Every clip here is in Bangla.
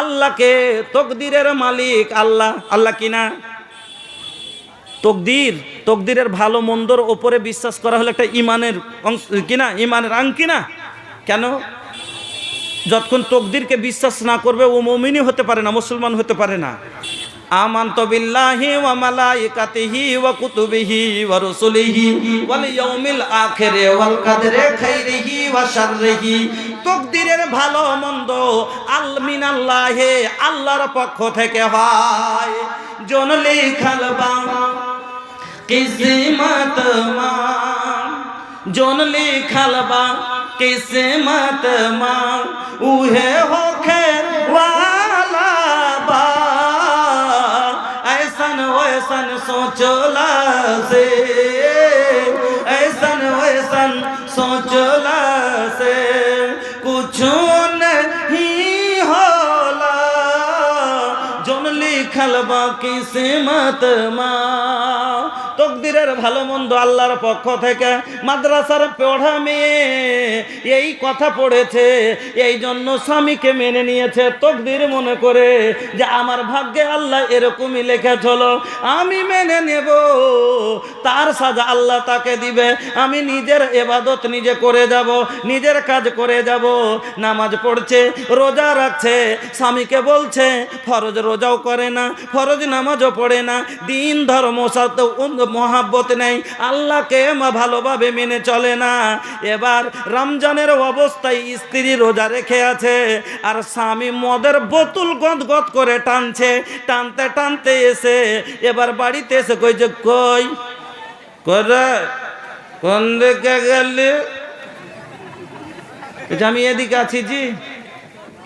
আল্লাহকে তকদিরের মালিক আল্লাহ। আল্লাহ কিনা তকদির, তকদিরের ভালো মন্দর ওপরে বিশ্বাস করা হলো একটা ইমানের অংশ কিনা ইমানের আং কিনা কেন? যতক্ষণ তকদিরকে বিশ্বাস না করবে ও মমিনী হতে পারে না, মুসলমান হতে পারে না। আমন্ত বিল্লাহি ওয়া মালাইকাতিহি ওয়া কুতুবিহি ওয়া রুসুলিহি ওয়াল ইয়াউমিল আখিরে ওয়াল কাদরে খাইরিহি ওয়া শাররিহি। তাকদীরের ভালো মন্দ আল মিনাল্লাহে, আল্লাহর পক্ষ থেকে হয়। জন লিখাল বাবা কিসমত মা জন লিখাল বাবা কিসমত মা উহে হোখে ওয়া वैसन सोचला से ऐसन वैसन सोचला से कुछ नहीं होला जोन लिखल बाकी से मत मां তকদিরের ভালো মন্দ আল্লাহর পক্ষ থেকে মাদ্রাসার পড়া মেয়ে এই কথা পড়েছে, এই জন্য স্বামীকে মেনে নিয়েছে, তকদির মনে করে যে আমার ভাগ্যে আল্লাহ এরকমই লেখেছিল, আমি মেনে নেব, তার সাজা আল্লাহ তাকে দিবে, আমি নিজের এবাদত নিজে করে যাব, নিজের কাজ করে যাব, নামাজ পড়ছে, রোজা রাখছে, স্বামীকে বলছে, ফরজ রোজাও করে না, ফরজ নামাজও পড়ে না, দিন ধর্ম সাথে মহাব্বত নেই। আল্লাহকে ভালোভাবে মেনে চলে না। এবার রমজানের অবস্থায় স্ত্রী রোজা রেখে আছে আর স্বামী মদের বোতল গদ গদ করে টানছে। টানতে টানতে এসে এবার বাড়িতে এসে কই? যে কই কোন দিকে গেলি? আমি এদিকে আছি জি।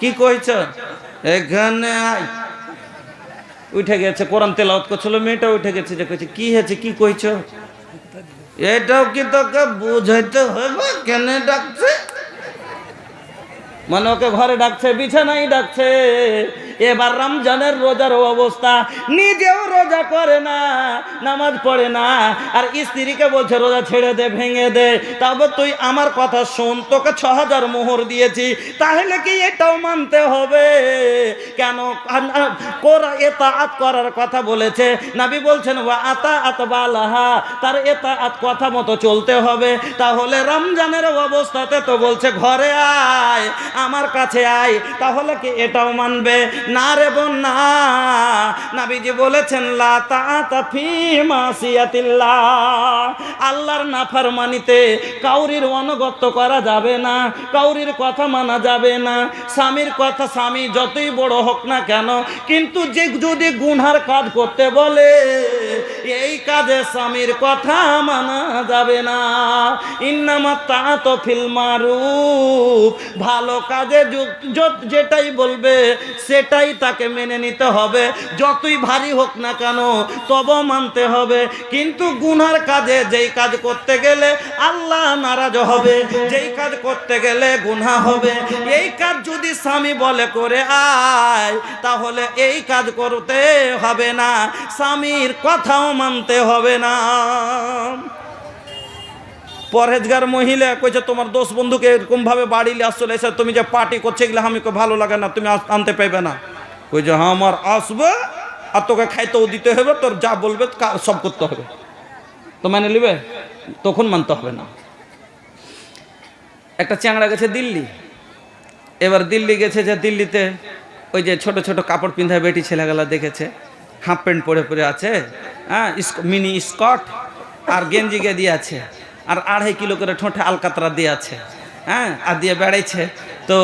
কি কইছ? এখানে আয়। উঠে গেছে, কোরআন তেল করছিল, মেয়েটা উঠে গেছে, যে কইছে, কি হয়েছে, কি কইছ? এটাও কি তোকে বুঝাইতে হবে কেন ডাকছে? মানে ওকে ঘরে ডাকছে বিছানাই ডাকছে। এবার রমজানের রোজার অবস্থা। নিজেও রোজা করে না, নামাজ পড়ে না। আর স্ত্রীকে বলছে, রোজা ছেড়ে দে, ভেঙে দে। তবে তুই আমার কথা শোন, তোকে ছ হাজার মোহর দিয়েছি। তাহলে কি এটাও মানতে হবে? কেন? এতাআত করার কথা বলেছে। নাবি বলছেন, ওয়া আতা আতবালাহা তার এতাআত কথা মতো চলতে হবে। তাহলে রমজানের অবস্থাতে তো বলছে, ঘরে আয়, আমার কাছে আয়। তাহলে কি এটাও মানবে? না রে বোন না নাবিজি বলেছেন, লা তাআতা ফি মাসিয়াতিল্লাহ। আল্লাহর নাফরমানিতে কাউরির অনুগত্য করা যাবে না, কাউরির কথা মানা যাবে না। স্বামীর কথা স্বামী যতই বড় হোক না কেন, কিন্তু যে যদি গুনহার কাজ করতে বলে, এই কাজে স্বামীর কথা মানা যাবে না। ইন্নামা তা তো ফিল ভালো কাজে যেটাই বলবে সেটাই তাকে মেনে নিতে হবে। যতই ভারী হোক না কেন তবু মানতে হবে। কিন্তু গুনার কাজে যেই কাজ করতে গেলে আল্লাহ নারাজ হবে। যেই কাজ করতে গেলে গুনা হবে। এই কাজ যদি স্বামী বলে করে আয়, তাহলে এই কাজ করতে হবে না। স্বামীর কথাও মানতে হবে না। পরহেজগার মহিলা কইছে, তোমার দোষ বন্ধুকে এরকম ভাবে বাড়ি লিয়ে আসলে এসে তুমি যে পার্টি করছে, এগুলো আমি ভালো লাগে না, তুমি আনতে পাইবে না। কই যে হ্যাঁ আমার আসবে, আর তোকে খাইতেও দিতে হবে, তোর যা বলবে সব করতে হবে। তো মানে নিবে তখন মানতে হবে না। একটা চ্যাংড়া গেছে দিল্লি। এবার দিল্লি গেছে যে দিল্লিতে ওই যে ছোট ছোট কাপড় পিন্ধায় বেটি ছেলেগুলা দেখেছে, হাফ প্যান্ট পরে পরে আছে হ্যাঁ মিনি স্কট আর গেঞ্জি দিয়ে আছে। আর আড়াই কিলো করে ঠোঁটে আলকাতরা দিয়ে আছে হ্যাঁ? আর দিয়ে বেড়াইছে। তো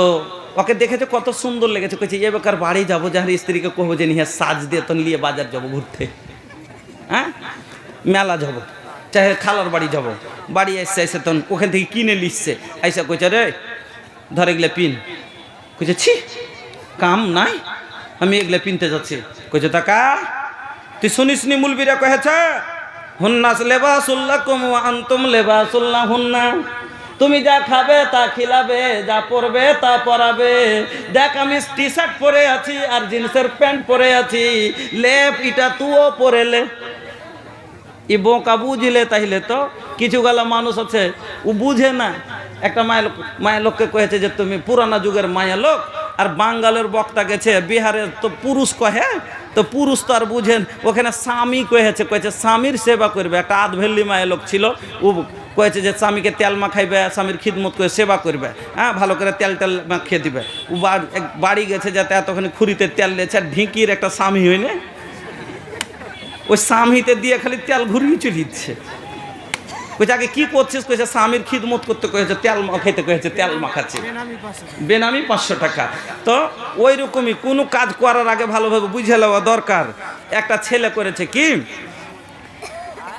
ওকে দেখেছে কত সুন্দর লেগেছে। কইছে, এ বেকার বাড়ি যাব যাহার স্ত্রীকে কহবো যে নিয়ে সাজ দিয়ে তো নিয়ে বাজার যাব ঘুরতে। হ্যাঁ? মেলা যাব, চাহে খালার বাড়ি যাব। বাড়ি এসছে এসে তখন ওখান থেকে কিনে লিখছে আইসা কইছে রে ধরে গেলে পিন। কইছে, ছি, কাম নাই, আমি এগুলো পিনতে যাচ্ছি। কইছে টাকা তুই শুনিস নি মুলবিরা কহেছে? হুন্নাস লেবাসুল্লাহ কুম আন্তুম লেবাসুল্লাহ হুন্না তুমি যা খাবে তা খিলাবে, যা পরবে তা পরাবে। দেখ আমি টি শার্ট পরে আছি আর জিন্সের প্যান্ট পরে আছি। লেপ, ইটা তুও পরে লে। ই বোকা বুঝলে তাইলে তো কিছু গালা মানুষ আছে, ও বুঝে না। একটা মায়ের লোক, মায়ের লোককে কয়েছে যে তুমি পুরানা যুগের মায়া লোক, আর বাঙ্গালের বক্তা গেছে, বিহারের তো পুরুষ কহে তো পুরুষ তো আর বুঝেন, ওখানে স্বামী কয়েছে কয়েছে স্বামীর সেবা করবে। একটা আধভেল্লি মায়ের লোক ছিল, ও কয়েছে যে স্বামীকে তেল মাখাইবে, স্বামীর খিদমত করে সেবা করবে। হ্যাঁ ভালো করে তেল তেল মাখিয়ে দিবে। ও বাড়ি গেছে যাতে এতখানি খুরিতে তেল লেছে আর ঢিঁকির একটা স্বামী হইনে ওই স্বামীতে দিয়ে খালি তেল ঘুরিয়ে চলিচ্ছে কইছে আগে কি করছিস? কইছে স্বামীর খিদমত করতে কয়েছে তেল মাখাইতে কয়েছে তেল মাখাচ্ছে। বেনামি পাঁচশো টাকা। তো ওই রকমই কোনো কাজ করার আগে ভালোভাবে বুঝে নেওয়া দরকার। একটা ছেলে করেছে কি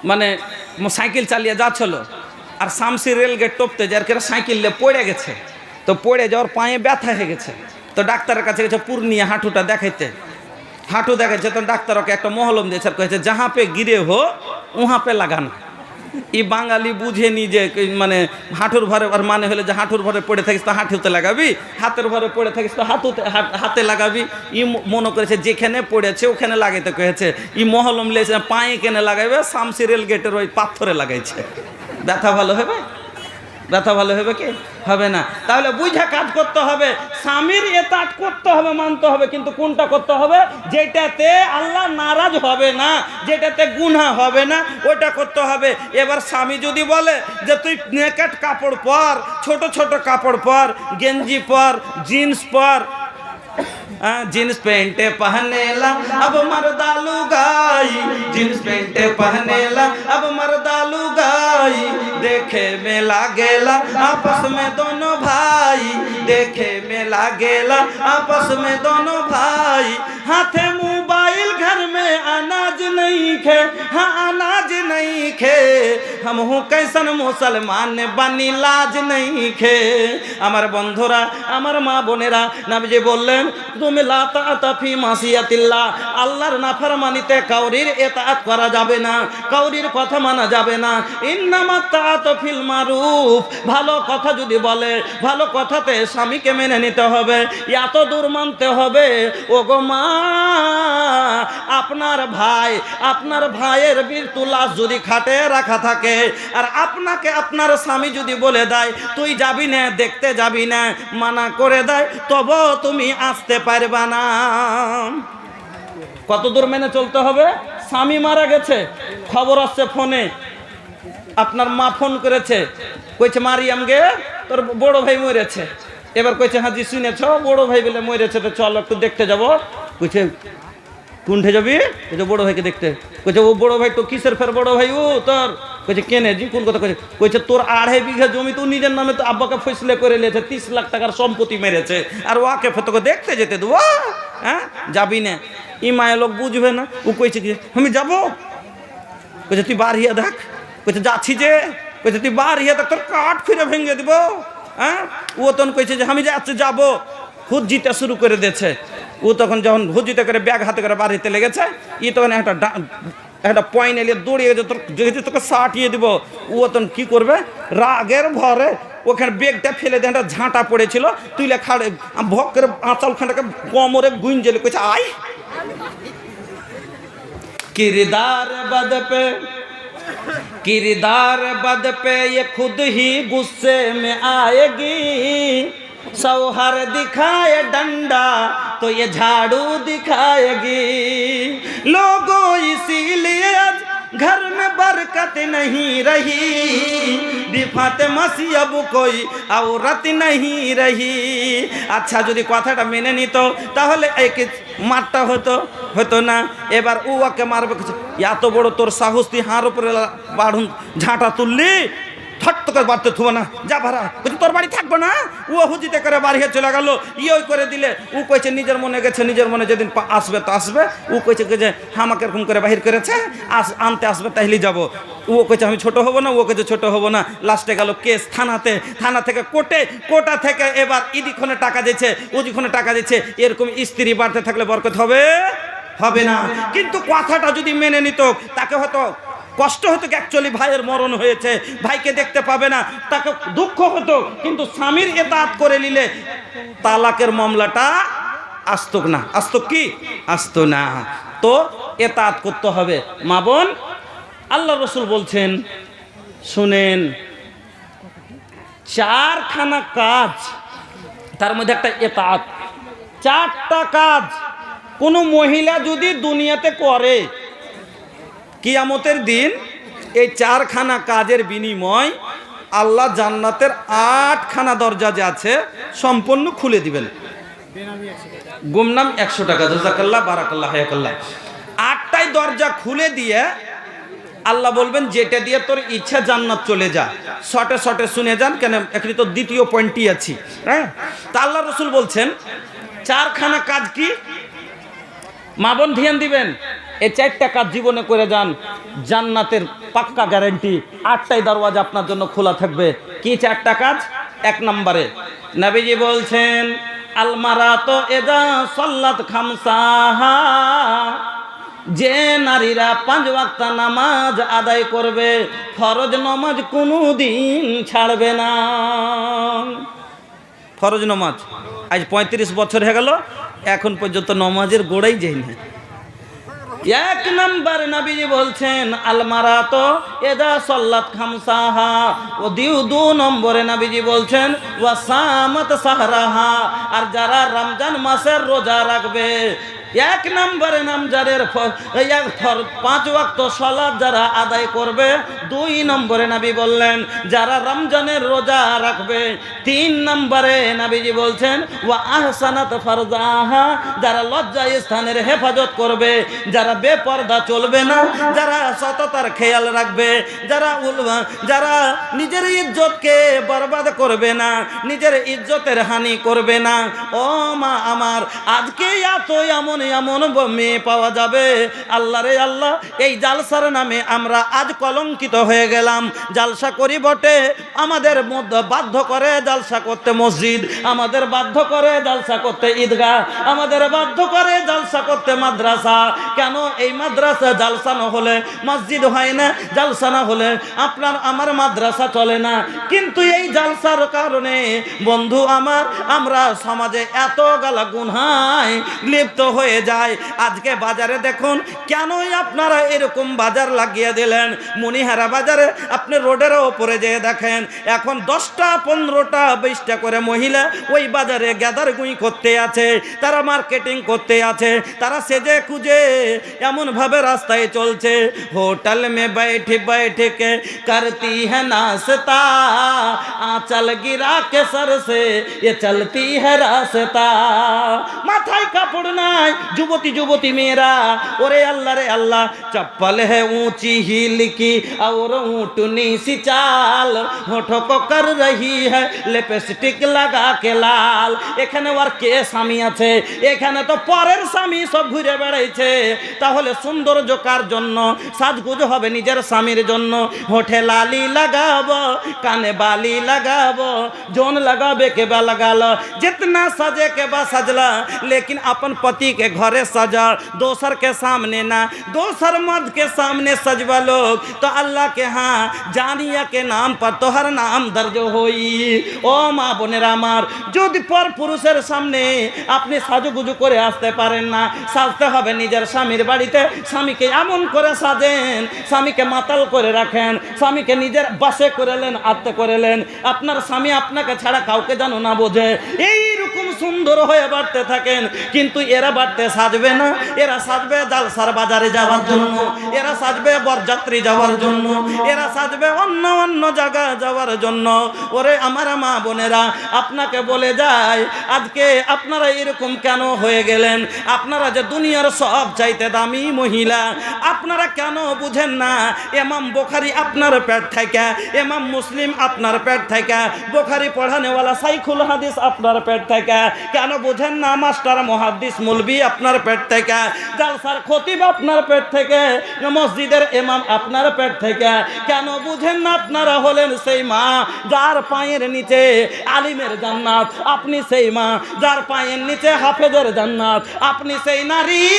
মানে সাইকেল চালিয়ে যাচ্ছিল আর শামসি রেল গেট টপতে যার কেরা সাইকেল নিয়ে পড়ে গেছে। তো পড়ে যাওয়ার পায়ে ব্যথা হয়ে গেছে। তো ডাক্তারের কাছে গেছে পূর্ণিয়া হাঁটুটা দেখাইতে। হাঁটু দেখাচ্ছে তো ডাক্তারকে একটা মহলম দিয়েছে আর কয়েছে যাহা পে গিরে হো উহা পে লাগানা। ই বাঙালি বুঝেনি যে মানে হাঁটুর ভরে, আর মানে হলে যে হাঁটুর ভরে পড়ে থাকিস তো হাঁটুতে লাগাবি? হাতের ভরে পড়ে থাকিস তো হাঁটুতে হাতে লাগাবি? ই মনে করেছে যেখানে পড়েছে ওখানে লাগাইতে কয়েছে। ই মহলম লেছে, পায়ে কেনে লাগাইবে শামসি রেল গেটের ওই পাথরে লাগাইছে। ব্যথা ভালো হবে? ব্যথা ভালো হবে কি হবে না তাহলে বুঝে কাজ করতে হবে স্বামীর এতাট করতে হবে মানতে হবে কিন্তু কোনটা করতে হবে যেটাতে আল্লাহ নারাজ হবে না যেটাতে গুনাহ হবে না ওটা করতে হবে এবার স্বামী যদি বলে যে তুই নেকেট কাপড় পর ছোট ছোট কাপড় পর গেঞ্জি পর জিন্স পর हाँ, जींस पेंटे पहने ला अब मर्दालू गाई जींस पेंटे पहने ला अब मर्दालू गाई देखे में लागेला आपस में दोनों भाई देखे में लागेला आपस में दोनों भाई हाथे मोबाइल घर में अनाज नहीं खे हाँ अनाज नहीं खे हम हूँ कैसन मुसलमान बनी लाज नहीं खे আমার বন্ধুরা আমার মা বোনেরা নাবিজি বললেন তুমি লাতা তাফি মাসিয়াতিল্লাহ আল্লাহর নাফরমানিতে কাউরির এতাত করা যাবে না কাউরির কথা মানা যাবে না ইন্নামা তাআত ফিল মারুফ ভালো কথা যদি বলে ভালো কথাতে স্বামীকে মেনে নিতে হবে এত দূর মানতে হবে ও গো মা আপনার ভাই আপনার ভাইয়ের মৃত্যু লাশ যদি খাটে রাখা থাকে, আর আপনাকে আপনার স্বামী যদি বলে দেয়, তুই যাবি না, দেখতে যাবি না, মানা করে দেয়, তব তুমি আসতে পারবা না। কত দূর মেনে চলতে হবে? স্বামী মারা গেছে, খবর আসছে ফোনে। আপনার মা ফোন করেছে, কইছে, মারিয়াম গে, তোর বড় ভাই মরেছে। এবার কইছে, হাজি, শুনেছ? বড় ভাই বলে মরেছে, তো চল একটু দেখতে যাব। কইছে কোনঠে যাবি? কইছে বড় ভাইকে দেখতে। কইছে ও বড় ভাই তো কিসের ফের বড় ভাই ও তোর? কইছে কেনে? জি, কোন কথা কইছে? তোর আড়াই বিঘা জমি তো নিজের নামে তো আব্বাকে ফসলে করে নিয়েছে, তিরিশ লাখ টাকার সম্পত্তি মেরেছে। আর ওকে তোকে দেখতে যেতে দেবো হ্যাঁ? যাবি না। ই মায়ের লোক বুঝবে না। ও কইছে কি, আমি যাব? কইছে তুই বার হিয়া দেখ। কইছে যাচ্ছি যে। কইছে তুই বার হিয়া দেখ, তোর কাঠ ফিরে ভেঙে দিব। হ্যাঁ? ও তখন কইছে যে, আমি যাচ্ছি, যাব। হুজ্জিতে শুরু করে দিয়েছে। ও তখন যখন হুজ্জিতে করে ব্যাগ হাতে করে বাড়িতে লেগেছে ই তখন একটা ডা- একটা পয়েন্ট এলিয়ে দৌড়িয়ে গেছে তোর যেহেতু তোকে সাটিয়ে দিব ও তখন কি করবে রাগের ভরে ওখানে বেগটা ফেলে দিয়ে একটা ঝাঁটা পড়েছিল তুইলে খাড়ে ভক করে আঁচাল খানটাকে কোমরে গুঞ্জেলে কইছে আয় किरदार बद पे किरदार बद पे ये खुद ही गुस्से में आएगी सौहर दिखाए डंडा तो ये झाड़ू दिखाएगी लोगों इसीलिए आज घर में बरकत नहीं रही दिफाते मसी अब कोई औरत नहीं रही আচ্ছা যদি কথাটা মেনে নিত তাহলে এই কি মারটা হতো হতো না এবার ও ওকে মারবে কিছু এত বড় তোর সাহস তুই হাঁর উপরে লা- বাড়ুন ঝাঁটা তুললি করে না। যা তোর বাড়ি থাকব না? ও হুজিতে করে হয়ে চলে গেল। ইয়ে করে দিলে। ও কইছে, নিজের মনে গেছে, নিজের মনে যেদিন আসবে তো আসবে। ও কইছে কি যে আমাকে এরকম করে করেছে। আস, আনতে আসবে যাব। ও কইছে, আমি ছোট হব না। ও কইছে, ছোট হব না। লাস্টে গেল কেস থানাতে। থানা থেকে কোর্টে, কোর্টা থেকে এবার ইদিক্ষণে টাকা দিচ্ছে ওদিক্ষণে টাকা দিচ্ছে এরকম স্ত্রী বাড়তে থাকলে বরকত হবে? হবে না। কিন্তু কথাটা যদি মেনে নিত, তাকে হয়তো কষ্ট হতো অ্যাকচুয়ালি ভাইয়ের মরণ হয়েছে, ভাইকে দেখতে পাবে না। তাকে দুঃখ হতো, কিন্তু স্বামীর এতাত করে নিলে তালাকের মামলাটা আসতো না। আসতো কি? আসতো না। তো এতাত করতে হবে। মা বোন, আল্লাহ রসুল বলছেন, শুনেন, চারখানা কাজ, তার মধ্যে একটা এতাত। চারটা কাজ কোনো মহিলা যদি দুনিয়াতে করে কিয়ামতের দিন এই চারখানা কাজের বিনিময় আল্লাহ জান্নাতের আটখানা দরজা যে আছে, সম্পূর্ণ খুলে দিবেন। গুমনাম একশো টাকা। জাজাকাল্লাহ, বারাকাল্লাহ, হায়াকাল্লাহ। আটটাই দরজা খুলে দিয়ে আল্লাহ বলবেন, যেটা দিয়ে তোর ইচ্ছা জান্নাত চলে যা। শটে শটে শুনে যান, কেন এখানে তো দ্বিতীয় পয়েন্টই আছি। হ্যাঁ? তা আল্লাহ রসুল বলছেন, চারখানা কাজ কি? মা বোন ধ্যান দিবেন। এই চারটা কাজ জীবনে করে যান। জান্নাতের পাক্কা গ্যারেন্টি আটটাই দরওয়াজা আপনার জন্য খোলা থাকবে। কি চারটা কাজ এক নম্বরে। নবীজি বলছেন, আলমারা তো এদা খামসাহা। যে নারীরা পাঁচ ওয়াক্ত নামাজ আদায় করবে, ফরজ নামাজ কোনো দিন ছাড়বে না। ফরজ নমাজ। আজ পঁয়ত্রিশ বছর হয়ে গেল, এখন পর্যন্ত নমাজের গোড়াই যায়নি এক নাম্বার নবীজি বলছেন, আলমারা তো এদা সল্লাত খামসাহা। ও দিউ দু নম্বরে নবীজি বলছেন ওয়াসামত সাহরাহা। আর যারা রমজান মাসের রোজা রাখবে এক নম্বরে এই এক পাঁচ ওয়াক্ত সলাদ যারা আদায় করবে, দুই নম্বরে নাবি বললেন, যারা রমজানের রোজা রাখবে, তিন নম্বরে নাবিজি বলছেন, ওয়া আহসানাত ফারজাহা যারা লজ্জা স্থানের হেফাজত করবে, যারা বেপর্দা চলবে না, যারা সততার খেয়াল রাখবে, যারা উলবা যারা নিজের ইজ্জতকে বরবাদ করবে না, নিজের ইজ্জতের হানি করবে না। ও মা আমার, আজকে এত এমন এমন ব- মেয়ে পাওয়া যাবে। আল্লাহ রে আল্লাহ, এই জালসার নামে আমরা আজ কলঙ্কিত হয়ে গেলাম। জালসা করি বটে, আমাদের বাধ্য করে জালসা করতে মসজিদ, আমাদের বাধ্য করে জালসা করতে ঈদগাহ, আমাদের বাধ্য করে জালসা করতে মাদ্রাসা। কেন এই মাদ্রাসা জালসা না হলে মসজিদ হয় না? জালসা না হলে আপনার আমার মাদ্রাসা চলে না। কিন্তু এই জালসার কারণে বন্ধু আমার, আমরা সমাজে এত গালা গুনহায় লিপ্ত হয়ে যায় আজকে বাজারে দেখুন কেনই আপনারা এরকম বাজার লাগিয়ে দিলেন মনিহারা বাজারে আপনি রোডের ওপরে যেয়ে দেখেন এখন দশটা পনেরোটা বিশটা করে মহিলা ওই বাজারে গ্যাদার গুঁই করতে আছে তারা মার্কেটিং করতে আছে তারা সেজে খুঁজে এমনভাবে রাস্তায় চলছে হোটেল মে बैठ बैठ के करती है नाश्ता आंचल गिरा के सर से ये चलती है रास्ता মাথায় কাপড় নাই যুবতী যুবতী মেয়েরা ওরে আল্লাহ রে আল্লাহ চপ্পল है ऊंची हील की और ऊँटनी सी चाल होठों को कर रही है लिपस्टिक लगा के लाल এখানে ওর কে স্বামী আছে এখানে তো পরের স্বামী সব ঘুরে বেড়াইছে তাহলে সৌন্দর্য কার জন্য সাজগুজ হবে নিজের স্বামীর জন্য হোঠে লালি লাগাবো কানে বালি लगाबो जोन लगाबे के बा लगाल जितना सजे के बा सजला लेकिन अपन पति के घरे सजा दोसर के सामने ना दोसर मर्द के सामने सजवा लोग तो अल्लाह के हाँ জানিয়া के नाम पर तोहर नाम दर्ज হই ও মা বোনেরা আমার যদি পর পুরুষের সামনে আপনি সাজুগুজু করে আসতে পারেন না সাজতে হবে নিজের স্বামীর বাড়িতে স্বামীকে এমন করে সাজেন স্বামীকে মাতাল করে রাখেন স্বামীকে নিজের বাসে করেলেন আত্মে করেলেন আপনার স্বামী আপনাকে ছাড়া কাউকে যেন না বোঝে এইরকম সুন্দর হয়ে বাড়তে থাকেন কিন্তু এরা বাড়তে সাজবে না, এরা সাজবে জালসার বাজারে যাওয়ার জন্য, এরা সাজবে বরযাত্রী যাওয়ার জন্য, এরা সাজবে অন্য অন্য জায়গা যাওয়ার জন্য। ওরে আমার মা বোনেরা, আপনাকে বলে যায় আজকে আপনারা এরকম কেন হয়ে গেলেন? আপনারা যে দুনিয়ার সব চাইতে দামি মহিলা, আপনারা কেন বুঝেন না? এমাম বোখারি আপনার পেট থেকে, এমাম মুসলিম আপনার পেট থেকে, বোখারি পড়ানেওয়ালা সাইখুল হাদিস আপনার পেট থেকে। কেন বুঝেন না, মাস্টার, মহাদিস, মুলবি আপনার পেট থেকে। জালসার খতিব আপনার পেট থেকে। মসজিদের এমাম আপনার পেট থেকে। কেন বুঝেন না আপনারা হলেন সেই মা যার পায়ের নিচে আলিমের জান্নাত। আপনি সেই মা যার পায়ের নিচে হাফেজের জান্নাত। আপনি সেই নারী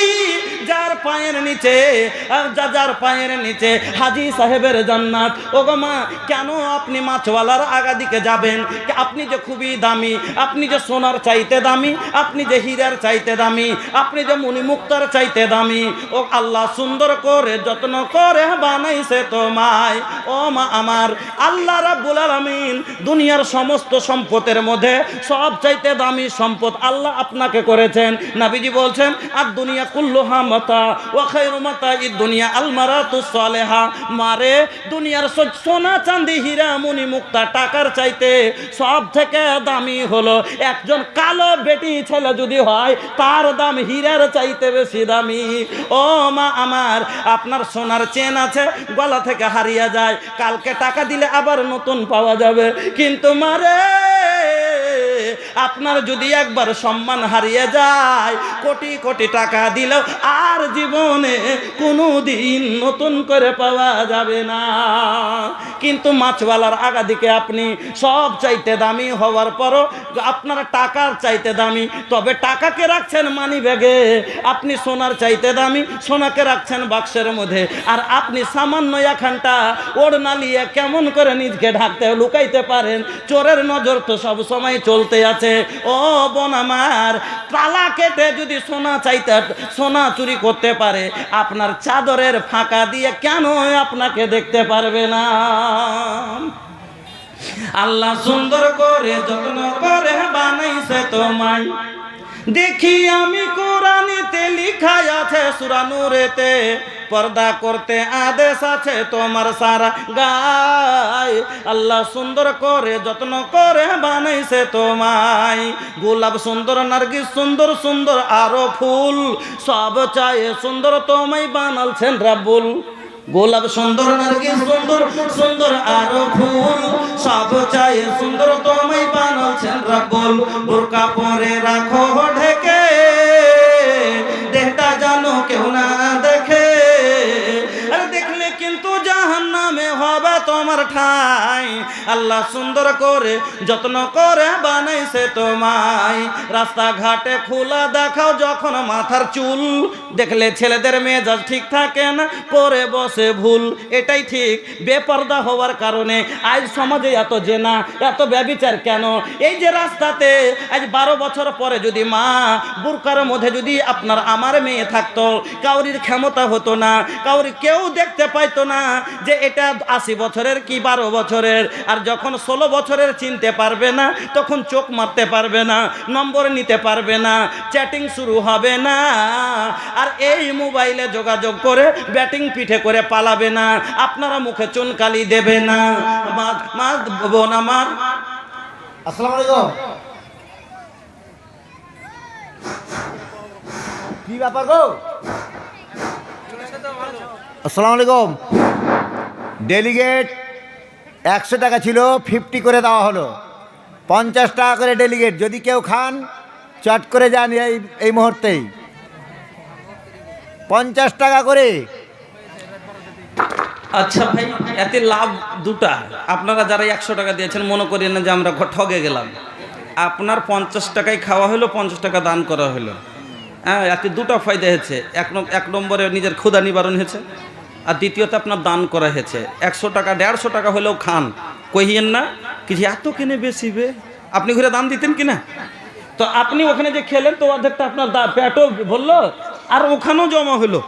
যার পায়ের নিচে যা- যার পায়ের নিচে হাজি সাহেবের জান্নাত। ও গো মা, কেন আপনি মাছওয়ালার আগা দিকে যাবেন? আপনি যে খুবই দামি, আপনি যে সোনার চাইতে দামি, আপনি যে হীরার চাইতে দামি আপনি যে মুনি মুক্তার চাইতে দামি, ও আল্লাহ সুন্দর করে, যত্ন করে বানাইছে তোমায়। ও মা আমার, আল্লাহ রাব্বুল আলামিন দুনিয়ার সমস্ত সম্পদের মধ্যে সব চাইতে দামি সম্পদ আল্লাহ আপনাকে করেছেন। নাবিজি বলছেন আর দুনিয়া কুল্লুহা মাতা, ওয়া খায়রু মাতা ই দুনিয়া আল মারাতু সালেহা। মারে, দুনিয়ার সোনা চাঁদি, হীরা, মুনি মুক্তা, টাকার চাইতে সব থেকে দামি হলো একজন কালো বেটি ছেলে যদি হয়, তার দাম হীরার চাইতে বেশি দামি। ও মা আমার, আপনার সোনার চেন আছে, গলা থেকে হারিয়ে যায়। কালকে টাকা দিলে আবার নতুন পাওয়া যাবে। কিন্তু মারে আপনার যদি একবার সম্মান হারিয়ে যায়, কোটি কোটি টাকা দিলেও আর জীবনে কোনো দিন নতুন করে পাওয়া যাবে না। কিন্তু মাছওয়ালার আগা দিকে আপনি সব চাইতে দামি হওয়ার পরও আপনার টাকার চাইতে দামি। তবে টাকাকে রাখছেন মানি ব্যাগে আপনি সোনার চাইতে দামি, সোনাকে রাখছেন বাক্সের মধ্যে। আর আপনি সামান্য এখানটা ওড়না নিয়ে কেমন করে নিজকে ঢাকতে লুকাইতে পারেন? চোরের নজর তো সব সময় চলতে আছে। ও বোন আমার, তালা কেটে যদি সোনা চাইতে, সোনা চুরি করতে পারে, আপনার চাদরের ফাঁকা দিয়ে কেন আপনাকে দেখতে পারবে না? আল্লাহ সুন্দর করে যত্ন করে বানাইছে তোমায়। দেখি আমি কোরআনিতে লিখাই আছে সুরানুরেতে পর্দা করতে আদেশ আছে তোমার সারা গায়। আল্লাহ সুন্দর করে যত্ন করে বানাইছে তোমায়। গোলাপ সুন্দর, নার্গিস সুন্দর সুন্দর আরও ফুল, সব চায়ে সুন্দর তোমায় বানালছেন রাব্বুল গোলাপ সুন্দর নার্গিস সুন্দর সুন্দর, আর ফুল। সব চাই সুন্দর, তোমায় বানাচ্ছেন রাব্বুল বোরকা পরে রাখো ঢেকে। আল্লাহ সুন্দর করে, যত্ন করে বানাইছে তোমায়। রাস্তাঘাটে খোলা দেখাও যখন মাথার চুল, দেখলে ছেলেদের মেজাজ ঠিক থাকে না করে বসে ভুল। এটাই ঠিক, বেপর্দা হওয়ার কারণে আজ সমাজে এত জেনা, এত ব্যবিচার কেন? এই যে রাস্তাতে আজ বারো বছর পরে যদি মা, বুরকার মধ্যে যদি আপনার আমার মেয়ে থাকতো, কাউরির ক্ষমতা হতো না, কাউরি কেউ দেখতে পাইতো না যে এটা আশি বছরের কি বারো বছরের আর যখন ষোলো বছরের চিনতে পারবে না, তখন চোখ মারতে পারবে না, নম্বর নিতে পারবে না, চ্যাটিং শুরু হবে না। আর এই মোবাইলে যোগাযোগ করে ব্যাটিং পিঠে করে পালাবে না, আপনারা মুখে চুনকালি দেবে না। মা মা, বোন আমার। আলাইকুম। কি ব্যাপার গো? আসসালামু আলাইকুম। ডেলিগেট একশো টাকা ছিল ফিফটি করে দেওয়া হলো। পঞ্চাশ টাকা করে ডেলিগেট যদি কেউ খান, চট করে যান এই এই মুহূর্তেই। পঞ্চাশ টাকা করে। আচ্ছা ভাই, এতে লাভ দুটা। আপনারা যারা একশো টাকা দিয়েছেন, মনে করি না যে আমরা ঠগে গেলাম। আপনার পঞ্চাশ টাকায় খাওয়া হলো, পঞ্চাশ টাকা দান করা হলো। হ্যাঁ এতে দুটো ফায়দা হয়েছে। এক এক নম্বরে নিজের ক্ষুদা নিবারণ হয়েছে। আর দ্বিতীয়ত আপনার দান করা হয়েছে। একশো টাকা, দেড়শো টাকা হলেও খান। কহিয়েন না কিছু এত কিনে বেশি বে? আপনি ঘুরে দান দিতেন কিনা? তো আপনি ওখানে যে খেলেন, তো অর্ধেকটা আপনার পেটও বলল আর ওখানেও জমা হলো।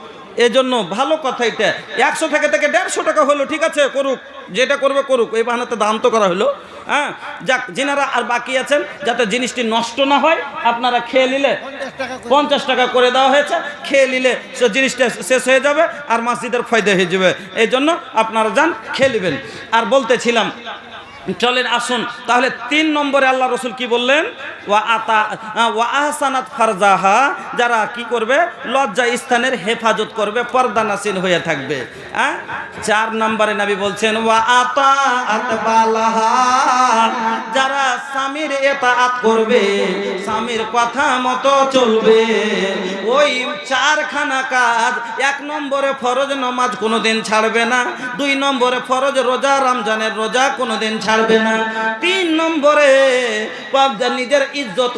এজন্য ভালো কথা এটা। একশো থেকে থেকে দেড়শো টাকা হলো, ঠিক আছে, করুক, যেটা করবে করুক। এই বাহানাতে দাম তো করা হলো। হ্যাঁ যাক, যেনারা আর বাকি আছেন, যাতে জিনিসটি নষ্ট না হয়, আপনারা খেয়ে নিলে পঞ্চাশ টাকা করে দেওয়া হয়েছে, খেয়ে নিলে সে জিনিসটা শেষ হয়ে যাবে, আর মসজিদের ফয়দা হয়ে যাবে। এই জন্য আপনারা যান, খেয়ে নেবেন। আর বলতেছিলাম চলেন আসুন। তাহলে তিন নম্বরে আল্লাহ রসুল কি বললেন? ওয়া আতা ওয়া আহসানাত ফারজাহা, যারা কি করবে? লজ্জা স্থানের হেফাজত করবে পর্দা নাসিন হয়ে থাকবে। হ্যাঁ চার নম্বরে নবী বলছেন, ওয়া আতা যারা স্বামীর এতাআত করবে, স্বামীর কথা মতো চলবে। ওই ওই চারখানা কাজ, এক নম্বরে ফরজ নমাজ কোনোদিন ছাড়বে না, দুই নম্বরে ফরজ রোজা, রমজানের রোজা কোনোদিন ছাড়বে না। তিন নম্বরে নিজের ইজ্জত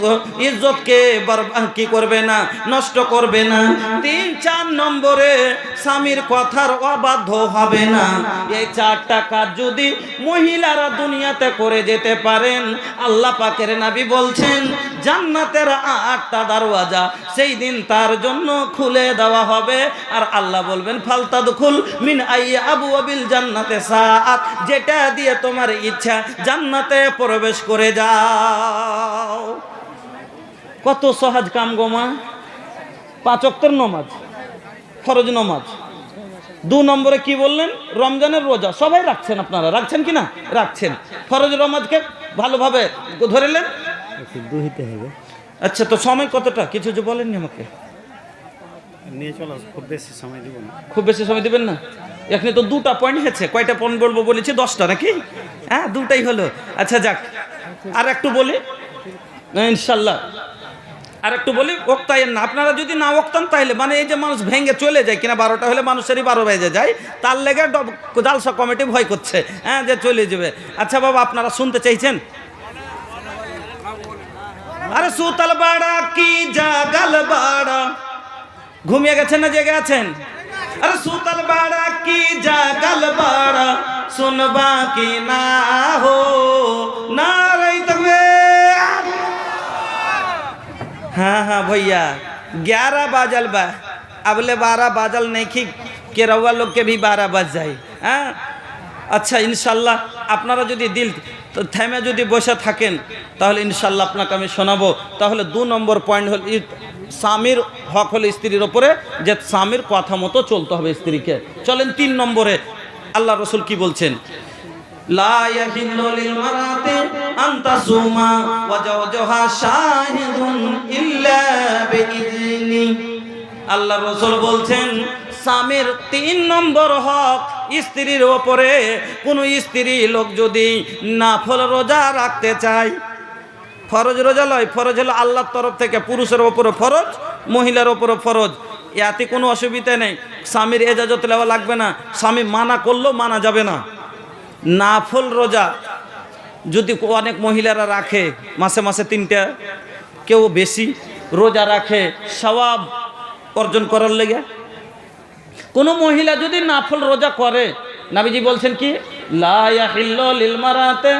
ইজ্জতকে কি করবে না, নষ্ট করবে না। তিন, চার নম্বরে, স্বামীর কথার অবাধ্য হবে না। এই চারটা কাজ যদি মহিলারা দুনিয়াতে করে যেতে পারেন, আল্লাহ পাকের নাবি বলছেন, জান্নাতের আটটা দরওয়াজা সেই দিন তার জন্য খুলে দেওয়া হবে। আর আল্লাহ বলবেন ফালতা দুখুল মিন আইয়া আবু আবিল জান্নাতে সাআত, যেটা দিয়ে তোমার ইচ্ছা জান্নাতে প্রবেশ করে যাও। কত সহজ কাম গোমা পাঁচ অক্টর নমাজ ফরজ নমাজ। দু নম্বরে কি বললেন? রমজানের রোজা সবাই রাখছেন আপনারা। রাখছেন কি না? রাখছেন। ফরজ রমাজকে ভালোভাবে ধরেলেন দুহিতে হবে। আচ্ছা তো সময় কতটা? কিছু যে বলেননি আমাকে। নিয়ে চলো খুব বেশি সময় দিব না। খুব বেশি সময় দিবেন না? এখানে তো দুটা পয়েন্ট হয়েছে। কয়টা পয়েন্ট বলব বলেছি? দশটা নাকি? হ্যাঁ দুটাই হলো। আচ্ছা যাক। আর একটু বলি। ইনশাল্লাহ। আর একটু বলি ওক্তায়েন না। আপনারা যদি না ওক্তান তাহলে মানে এই যে মানুষ ভেঙে চলে যায় কিনা বারোটা হলে মানুষেরই বারো বেজে যায়, তার লেগে জালসা কমিটি ভয় করছে হ্যাঁ যে চলে যাবে। আচ্ছা বাবা, আপনারা শুনতে চাইছেন? আরে সুতাল বাড়া কি জাগাল বাড়া ঘুমিয়ে গেছেন না জেগে আছেন? আরে সুতাল বাড়া কি জাগাল বাড়া শুনবা কি না হো না রই তবে हाँ हाँ भैया ग्यारह बाजल बा अबले बारह बाजल नहीं खी के रउआ लोग के भी बारह बज जाए হ্যাঁ আচ্ছা ইনশাল্লাহ আপনারা যদি দিল তো থেমে যদি বসে থাকেন তাহলে ইনশাল্লাহ আপনাকে আমি শোনাবো তাহলে দু নম্বর পয়েন্ট হল ই- স্বামীর হক হলো স্ত্রীর ওপরে যে স্বামীর কথা মতো চলতে হবে স্ত্রীকে চলেন তিন নম্বরে আল্লাহ রসুল কি বলছেন لا يحل للمرأة أن تصوم وزوجها شاهد إلا بإذنه আল্লাহ রসুল বলছেন স্বামীর তিন নম্বর হক স্ত্রীর ওপরে কোনো স্ত্রী লোক যদি নাফল রোজা রাখতে চায় ফরজ রোজা লয়, ফরজ হলো আল্লাহর তরফ থেকে পুরুষের ওপরে ফরজ, মহিলার ওপরে ফরজ। এতে কোনো অসুবিধা নেই। স্বামীর এজাজত নেওয়া লাগবে না। স্বামী মানা করলেও মানা যাবে না। নাফল রোজা যদি অনেক মহিলারা রাখে, মাসে মাসে তিনটা, কেউ বেশি রোজা রাখে, সওয়াব অর্জন করার লেগে। কোনো মহিলা যদি নাফল রোজা করে, নাবিজি বলছেন কি লিল মারাতে,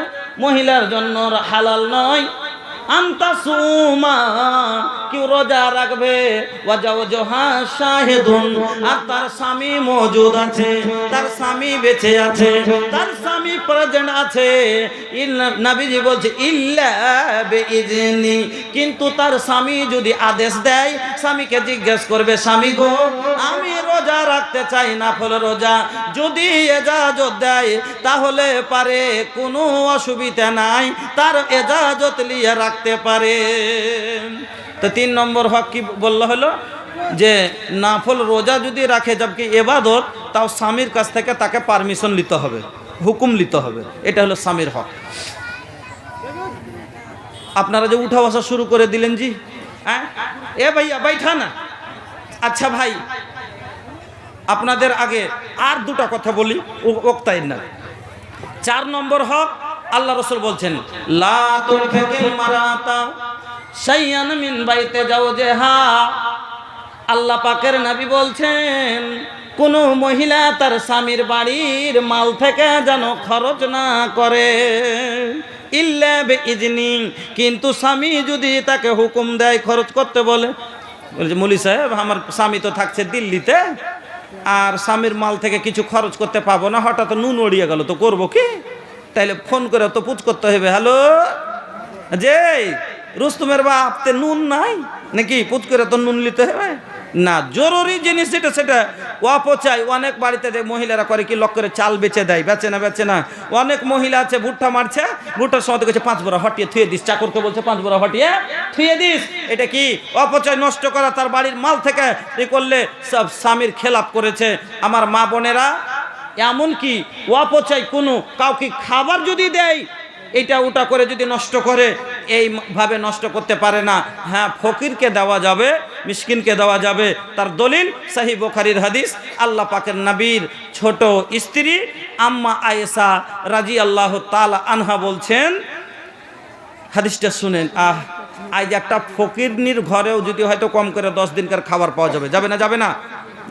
মহিলার জন্য হালাল নয়। আন্তা সুমা কেউ রোজা রাখবে। আর তার স্বামী মজুদ আছে, তার স্বামী বেঁচে আছে, তার স্বামী প্রেজেন্ট আছে। নাবিজি বলছে, ইল্লা কিন্তু তার স্বামী যদি আদেশ দেয়, স্বামীকে জিজ্ঞেস করবে, স্বামী গো, আমি রোজা রাখতে চাই না ফল রোজা। যদি এজাজত দেয়, তাহলে পারে কোনো অসুবিধা নাই। তার এজাজত লিয়ে রাখতে পারে। তো তিন নম্বর হক কি বলল হলো? যে নাফল রোজা যদি রাখে, জবকি এবাদত, তাও স্বামীর কাছ থেকে তাকে পারমিশন নিতে হবে, হুকুম নিতে হবে। এটা হলো স্বামীর হক। আপনারা যে উঠা বসা শুরু করে দিলেন জি হ্যাঁ? এ ভাইয়া, বাইঠা না। আচ্ছা ভাই, আপনাদের আগে আর দুটা কথা বলি ওক্তাই না। চার নম্বর হক, আল্লাহ রসুল বলছেন, লা তুলফিকিল মারাতা শাইয়ান মিন বাইতে যাও যে হা। আল্লাহ পাকের নাবি বলছেন, কোন মহিলা তার স্বামীর বাড়ির মাল থেকে যেন খরচ না করে। ইজনি কিন্তু স্বামী যদি তাকে হুকুম দেয় খরচ করতে বলে বলছে মুলি সাহেব, আমার স্বামী তো থাকছে দিল্লিতে, আর স্বামীর মাল থেকে কিছু খরচ করতে পাবো না, হঠাৎ নুন উড়িয়ে গেল, তো করব কি? তাইলে ফোন করে তো পুচ করতে হবে হ্যালো যে রুস্তুমের বাপ তে নুন নাই? নাকি পুচ করে তো নুন নিতে হবে? না, জরুরি জিনিস যেটা, সেটা অপচায়। অনেক বাড়িতে মহিলারা করে কি, লক করে চাল বেচে দেয়, বেচে না বেচে না। অনেক মহিলা আছে, ভুট্টা মারছে, ভুট্টার সময় কাছে পাঁচ বড় হটিয়ে থুয়ে দিস। চাকরকে বলছে, পাঁচ বড় হটিয়ে থুয়ে দিস। এটা কি অপচয় নষ্ট করা? তার বাড়ির মাল থেকে এ করলে সব স্বামীর খেলাপ করেছে। আমার মা বোনেরা এমন কি অপচয় কোনো কাউকে খাবার যদি দেয় এটা ওটা করে যদি নষ্ট করে, এইভাবে নষ্ট করতে পারে না। হ্যাঁ ফকিরকে দেওয়া যাবে, মিসকিনকে দেওয়া যাবে। তার দলিল সাহি বোখারির হাদিস, আল্লাহ পাকের নবীর ছোট স্ত্রী আম্মা আয়েসা রাজি আল্লাহ তালা আনহা বলছেন, হাদিসটা শুনেন, আহ, আজ একটা ফকিরনির ঘরেও যদি হয়তো কম করে দশ দিনকার খাবার পাওয়া যাবে। যাবে না যাবে না?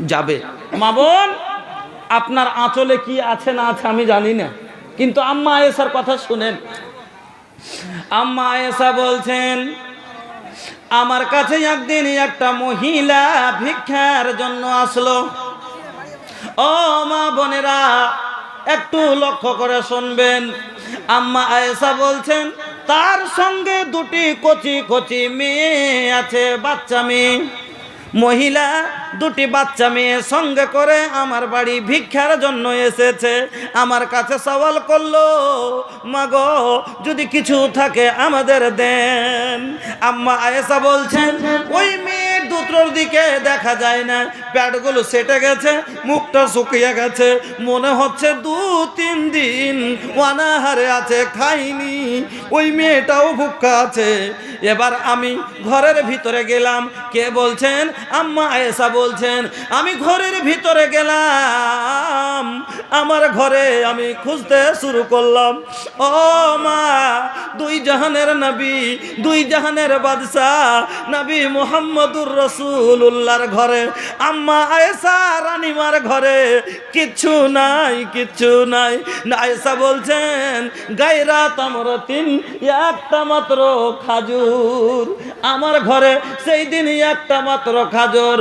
যাবে। মা আপনার আঁচলে কি আছে না আছে আমি জানি না। কিন্তু আম্মা আয়েসার কথা শুনেন। আম্মা আয়েসা বলছেন, আমার কাছে একদিন একটা মহিলা ভিক্ষার জন্য আসলো। ও মা বোনেরা, একটু লক্ষ্য করে শুনবেন। আম্মা আয়েশা বলছেন, তার সঙ্গে দুটি কচি কচি মেয়ে আছে, বাচ্চা মেয়ে। মহিলা দুটি বাচ্চা মেয়ে সঙ্গে করে আমার বাড়ি ভিক্ষার জন্য এসেছে। আমার কাছে সওয়াল করল, মাগো, যদি কিছু থাকে আমাদের দেন। আম্মা আয়েশা বলছেন, ওই মেয়ে দুটোর দিকে দেখা যায় না। প্যাডগুলো সেটে গেছে, মুখটা শুকিয়ে গেছে। মনে হচ্ছে দু তিন দিন অনাহারে আছে, খাইনি। ওই মেয়েটাও ভুক্কা আছে। এবার আমি ঘরের ভিতরে গেলাম। কে বলছেন? আম্মা আয়েশা বলছেন, আমি ঘরের ভিতরে গেলাম। আমার ঘরে আমি খুঁজতে শুরু করলাম। ও মা, দুই জাহানের নবী, দুই জাহানের বাদশাহ, নবী মোহাম্মদুর রসুল রসুল্লাহর ঘরে। আম্মা আয়েশা রানিমার ঘরে কিচ্ছু নাই কিচ্ছু নাই। আয়েশা বলছেন গায়রা তামরতিন একটা মাত্র খাজুর। আমার ঘরে সেই দিন একটা মাত্র খাজুর।